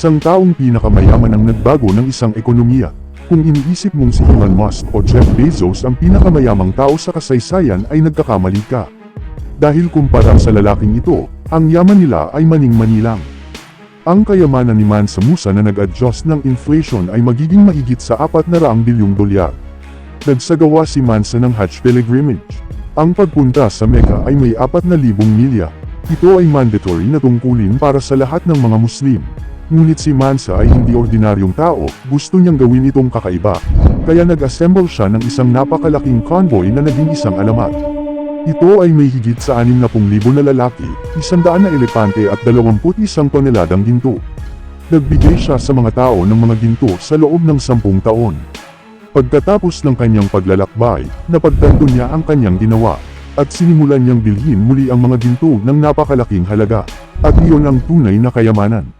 isang taong pinakamayaman ang nagbago ng isang ekonomiya. Kung iniisip mong si Elon Musk o Jeff Bezos ang pinakamayamang tao sa kasaysayan ay nagkakamali ka. Dahil kumpara sa lalaking ito, ang yaman nila ay maning-manilang. Ang kayamanan ni Mansa Musa na nag-adjust ng inflation ay magiging mahigit sa 400 bilyong dolyar. Nagsagawa si Mansa ng Hajj pilgrimage. Ang pagpunta sa Mecca ay may 4,000 milya. Ito ay mandatory na tungkulin para sa lahat ng mga Muslim. Ngunit si Mansa ay hindi ordinaryong tao, gusto niyang gawin itong kakaiba. Kaya nag-assemble siya ng isang napakalaking convoy na naging isang alamat. Ito ay may higit sa 60,000 na lalaki, 100 na elepante at 21 toneladang ginto. Nagbigay siya sa mga tao ng mga ginto sa loob ng 10 taon. Pagkatapos ng kanyang paglalakbay, napagtanto niya ang kanyang ginawa, at sinimulan niyang bilhin muli ang mga ginto ng napakalaking halaga, at iyon ang tunay na kayamanan.